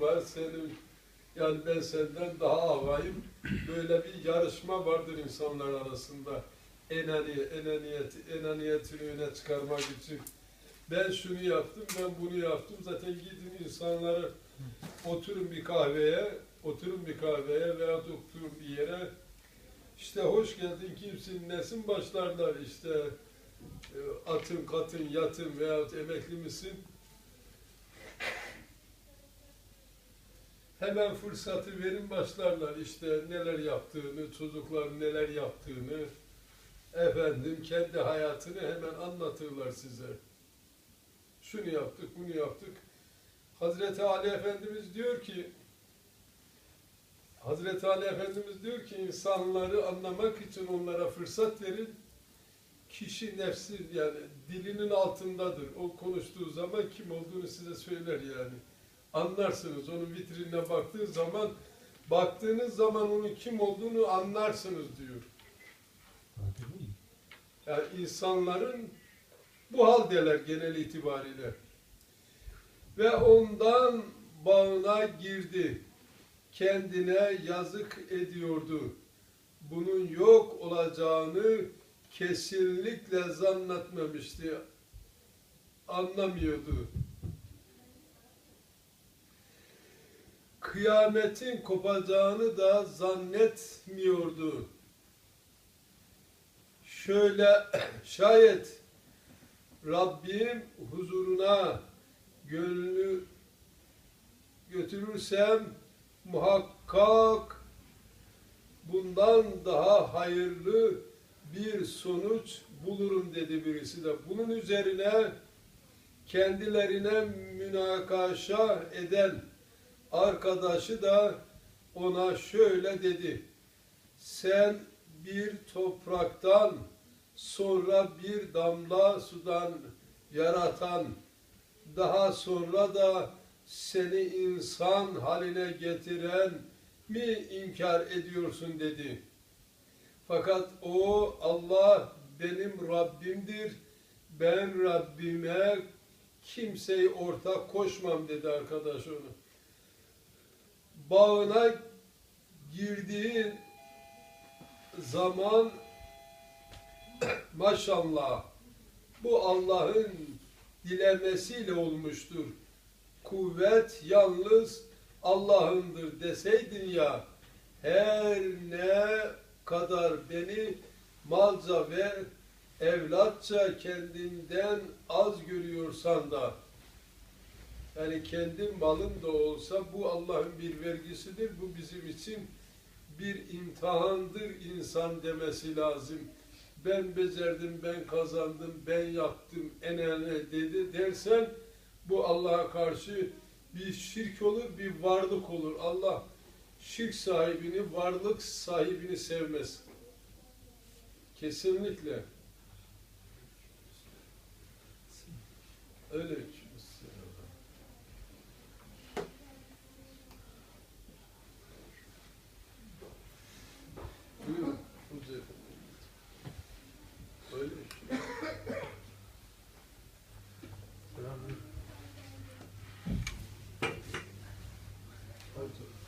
var. Senin yani ben senden daha avayım. Böyle bir yarışma vardır insanlar arasında. Enani, enaniyeti, enaniyetini öne çıkarmak için. Ben şunu yaptım, ben bunu yaptım. Zaten gidin insanları oturun bir kahveye, oturun bir kahveye veya oturun bir yere. İşte hoş geldin, kimsin, nesin başlarlar işte e, atın, katın, yatın veyahut emekli misin? Hemen fırsatı verin başlarlar işte neler yaptığını, çocukların neler yaptığını, efendim kendi hayatını hemen anlatırlar size. Şunu yaptık, bunu yaptık. Hazreti Ali Efendimiz diyor ki, Hazreti Ali Efendimiz diyor ki insanları anlamak için onlara fırsat verin. Kişi nefsi yani dilinin altındadır. O konuştuğu zaman kim olduğunu size söyler yani. Anlarsınız. Onun vitrinine baktığı zaman baktığınız zaman onun kim olduğunu anlarsınız diyor. Yani insanların bu haldeler genel itibariyle. Ve ondan bağına girdi. Kendine yazık ediyordu. Bunun yok olacağını kesinlikle zannetmemişti. Anlamıyordu. Kıyametin kopacağını da zannetmiyordu. Şöyle şayet Rabbim huzuruna gönlünü götürürsem muhakkak bundan daha hayırlı bir sonuç bulurum dedi birisi de. Bunun üzerine kendilerine münakaşa eden arkadaşı da ona şöyle dedi. Sen bir topraktan sonra bir damla sudan yaratan, daha sonra da seni insan haline getiren mi inkar ediyorsun dedi. Fakat o Allah benim Rabbimdir. Ben Rabbime kimseyi ortak koşmam dedi arkadaş onu. Bağına girdiği zaman maşallah bu Allah'ın dilemesiyle olmuştur. Kuvvet yalnız Allah'ındır deseydin ya her ne kadar beni malca ve evlatça kendinden az görüyorsan da yani kendi malın da olsa bu Allah'ın bir vergisidir. Bu bizim için bir imtihandır insan demesi lazım. Ben becerdim, ben kazandım, ben yaptım, enene dedi dersen bu Allah'a karşı bir şirk olur, bir varlık olur. Allah şirk sahibini, varlık sahibini sevmez. Kesinlikle. Öyle ki. Buyurun. Hoca efendi. Öyle ki. Hadi.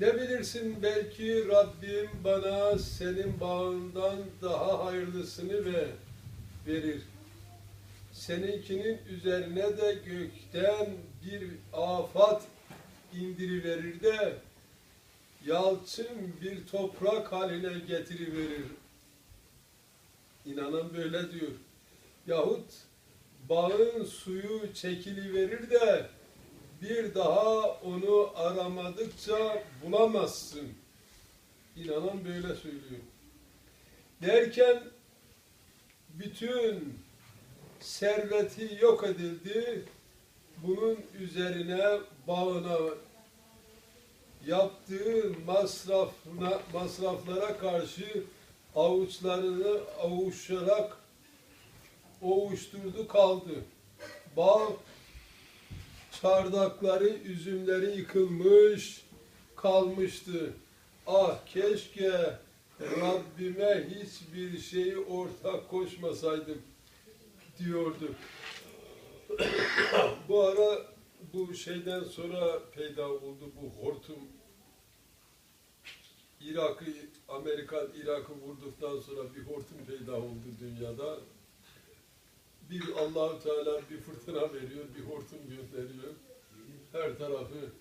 Ne bilirsin belki Rabbim bana senin bağından daha hayırlısını ve verir. Seninkinin üzerine de gökten bir afat indiriverir de yalçın bir toprak haline getiriverir. İnanan böyle diyor. Yahut bağın suyu çekiliverir de bir daha onu aramadıkça bulamazsın. İnanan böyle söylüyor. Derken bütün serveti yok edildi. Bunun üzerine bağına yaptığı masrafına, masraflara karşı avuçlarını avuşarak ovuşturdu kaldı. Bağ çardakları, üzümleri yıkılmış kalmıştı. Ah keşke Rabbime hiçbir şeyi ortak koşmasaydım diyordu. bu ara bu şeyden sonra peyda oldu bu hortum. Irak'ı, Amerikan Irak'ı vurduktan sonra bir hortum peyda oldu dünyada. Bir Allahu Teala bir fırtına veriyor, bir hortum gönderiyor. Her tarafı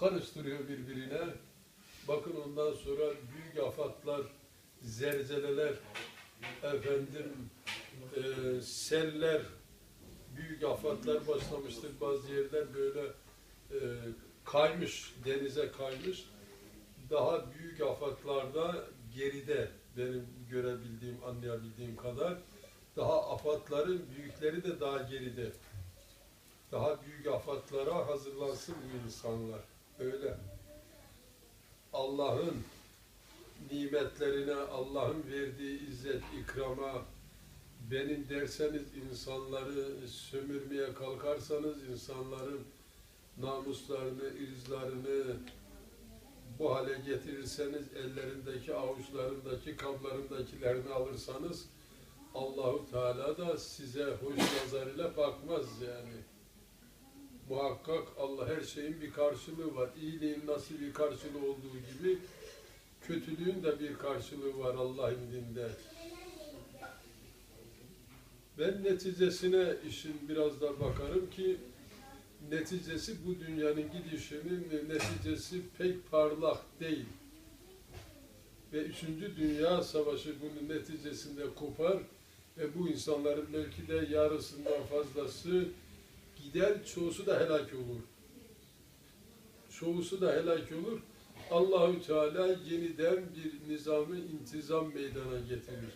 karıştırıyor birbirine. Bakın ondan sonra büyük afatlar, zelzeleler, efendim e, seller, büyük afatlar başlamıştır. Bazı yerler böyle e, kaymış, denize kaymış. Daha büyük afatlarda geride benim görebildiğim, anlayabildiğim kadar daha afatların büyükleri de daha geride. Daha büyük afatlara hazırlansın bu insanlar. Öyle. Allah'ın nimetlerine, Allah'ın verdiği izzet, ikrama, benim derseniz insanları sömürmeye kalkarsanız insanların namuslarını, irzlarını bu hale getirirseniz ellerindeki, avuçlarındaki, kablarındakilerini alırsanız Allahu Teala da size hoş nazarıyla bakmaz yani. Muhakkak Allah her şeyin bir karşılığı var. İyiliğin nasıl bir karşılığı olduğu gibi kötülüğün de bir karşılığı var Allah indinde. Ben neticesine işin biraz da bakarım ki neticesi bu dünyanın gidişinin neticesi pek parlak değil. Ve üçüncü Dünya Savaşı bunun neticesinde kopar ve bu insanların belki de yarısından fazlası gider, çoğusu da helak olur. Çoğusu da helak olur. Allahü Teala yeniden bir nizamı intizam meydana getirir.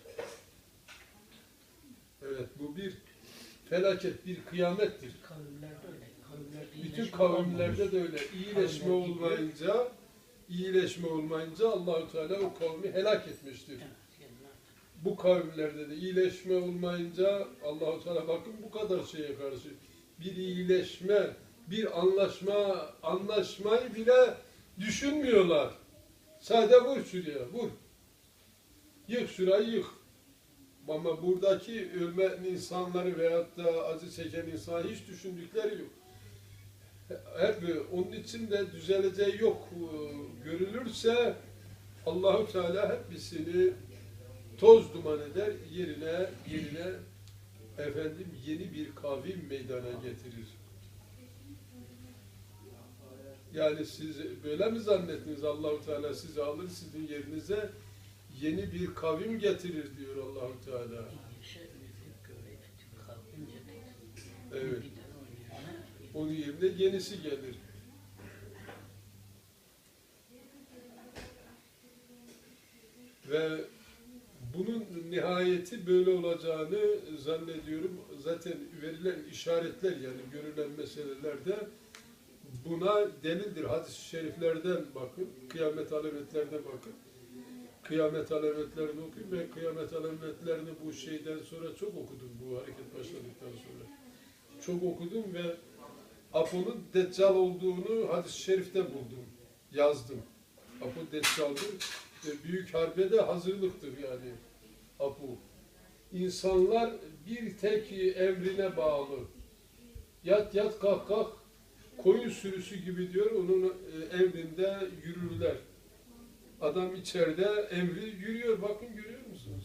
Evet bu bir felaket, bir kıyamettir. Bütün kavimlerde de öyle. İyileşme olmayınca, iyileşme olmayınca Allahü Teala o kavmi helak etmiştir. Bu kavimlerde de iyileşme olmayınca Allahu Teala bakın bu kadar şeye karşı bir iyileşme, bir anlaşma, anlaşmayı bile düşünmüyorlar. Sadece vur şuraya, vur. Yık şurayı yık. Ama buradaki ölmeyen insanları veyahut da acı çeken insanı hiç düşündükleri yok. Hep onun için de düzeleceği yok görülürse Allahu Teala hepsini toz duman eder, yerine yerine efendim yeni bir kavim meydana getirir. Yani siz böyle mi zannettiniz Allahu Teala sizi alır sizin yerinize yeni bir kavim getirir diyor Allahu Teala. Evet. Onun yerine yenisi gelir. Ve bunun nihayeti böyle olacağını zannediyorum. Zaten verilen işaretler yani görülen meselelerde buna delildir. Hadis-i şeriflerden bakın, kıyamet alametlerine bakın. Kıyamet alametlerini okuyun. Ben kıyamet alametlerini bu şeyden sonra çok okudum bu hareket başladıktan sonra. Çok okudum ve Apo'nun Deccal olduğunu hadis-i şerifte buldum. Yazdım. Apo Deccal'dır. Büyük harbe de hazırlıktır yani Apo. İnsanlar bir tek emrine bağlı. Yat yat kalk kalk koyun sürüsü gibi diyor onun e, emrinde yürürler. Adam içeride emri yürüyor. Bakın görüyor musunuz?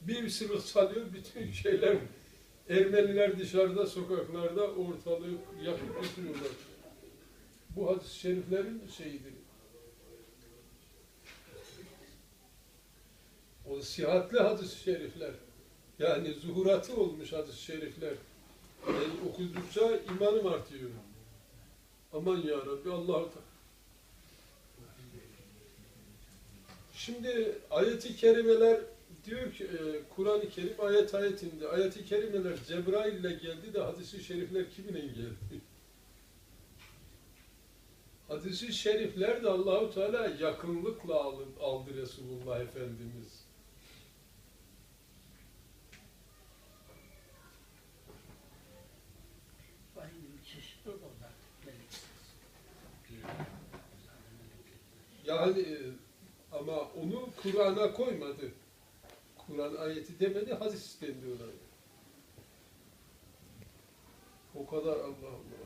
Bir sımık çalıyor bütün şeyler Ermeniler dışarıda, sokaklarda ortalığı yakıp götürüyorlar. Bu hadis-i şeriflerin şeyidir. O sihatli hadis-i şerifler. Yani zuhuratı olmuş hadis-i şerifler. Yani okudukça imanım artıyor. Aman ya Rabbi Allah Şimdi ayeti kerimeler diyor ki e, Kur'an-ı Kerim ayet ayet indi. Ayet-i kerimeler Cebrail ile geldi de hadis-i şerifler kiminle geldi? Hadis-i şerifler de Allahu Teala yakınlıkla aldı, aldı Resulullah Efendimiz. Yani e, ama onu Kur'an'a koymadı. Kur'an ayeti demedi, hadis dendi ona. O kadar Allah Allah.